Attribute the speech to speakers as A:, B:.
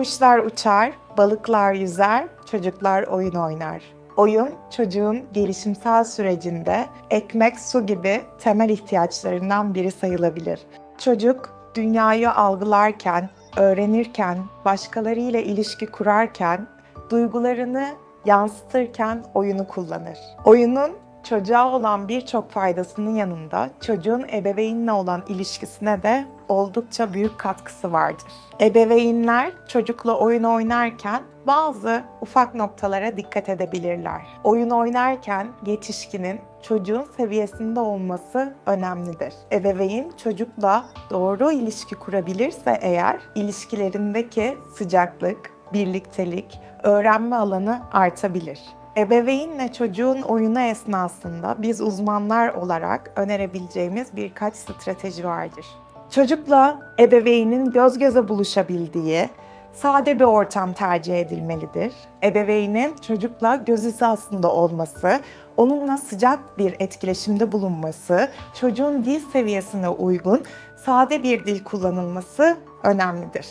A: Kuşlar uçar, balıklar yüzer, çocuklar oyun oynar. Oyun çocuğun gelişimsel sürecinde ekmek, su gibi temel ihtiyaçlarından biri sayılabilir. Çocuk dünyayı algılarken, öğrenirken, başkalarıyla ilişki kurarken, duygularını yansıtırken oyunu kullanır. Oyunun çocuğa olan birçok faydasının yanında çocuğun ebeveynle olan ilişkisine de oldukça büyük katkısı vardır. Ebeveynler çocukla oyun oynarken bazı ufak noktalara dikkat edebilirler. Oyun oynarken yetişkinin çocuğun seviyesinde olması önemlidir. Ebeveyn çocukla doğru ilişki kurabilirse eğer ilişkilerindeki sıcaklık, birliktelik, öğrenme alanı artabilir. Ebeveynle çocuğun oyunu esnasında biz uzmanlar olarak önerebileceğimiz birkaç strateji vardır. Çocukla ebeveynin göz göze buluşabildiği, sade bir ortam tercih edilmelidir. Ebeveynin çocukla göz hizasında olması, onunla sıcak bir etkileşimde bulunması, çocuğun dil seviyesine uygun sade bir dil kullanılması önemlidir.